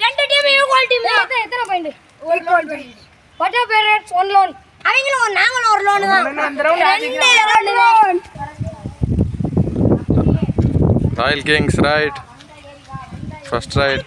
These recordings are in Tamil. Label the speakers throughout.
Speaker 1: ரெண்டு டீம் ஈக்குவல் டீம் தான் எத்தனை பாயிண்ட் ஒரு point water parrots one loan அவங்களும் ஒரு நாங்களும் ஒரு லோன் தான் ரெண்டு loan royal kings right
Speaker 2: first right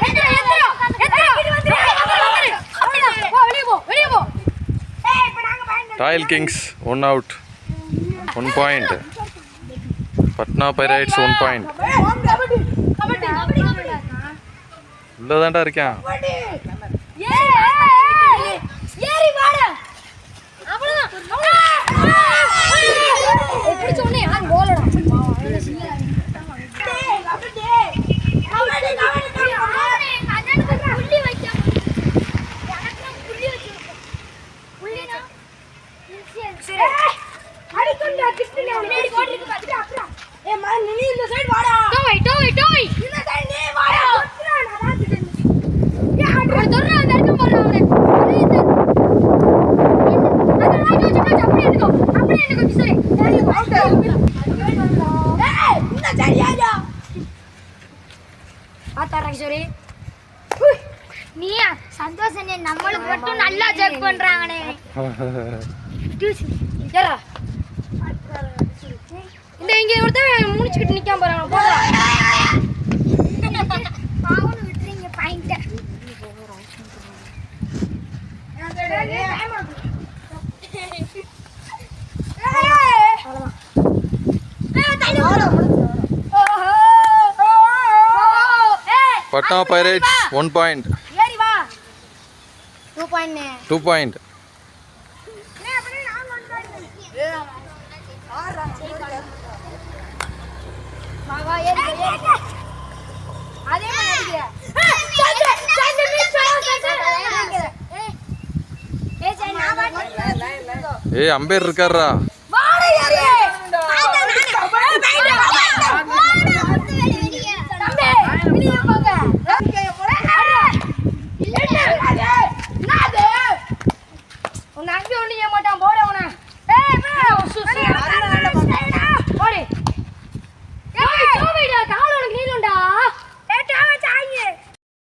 Speaker 1: வந்துரு வந்துரு
Speaker 2: போ
Speaker 1: வெளிய போ வெளிய போ ஏய் இப்ப நாங்க பயந்து
Speaker 2: royal kings one out one point
Speaker 1: Patna pirates one point
Speaker 2: உள்ளதாண்டா இருக்கேன்.
Speaker 1: ஏய் ஏறி ஆ கோலடா டோய் டோய் டோய். இந்த சைடு நீ வாடா. ஏ அது தொறா அந்த அடிக்க போறா அவனே. அது ரைட் வச்சு மேட்ச் அப்படியே எடுக்கோ அப்படியே எடுக்கோ கிசரி ஏய் இந்த சைடு யாரா பாத்தாடா கிஷோரி நீயா சந்தோஷம் நம்மளுக்கு மட்டும் நல்லா செக் பண்றாங்கனே. ஏறா இந்த இங்க ஒருத்தன் முடிச்சுக்கிட்டு நிக்காம போறாங்க போடா பாவம் விட்டுறீங்க point
Speaker 2: Patna pirates one point
Speaker 1: ஏறி வா. டூ பாயிண்ட்
Speaker 2: டூ பாயிண்ட்
Speaker 1: அதே மாதிரி அடிக்கிற
Speaker 2: ஏய் அம்பேர் இருக்காரா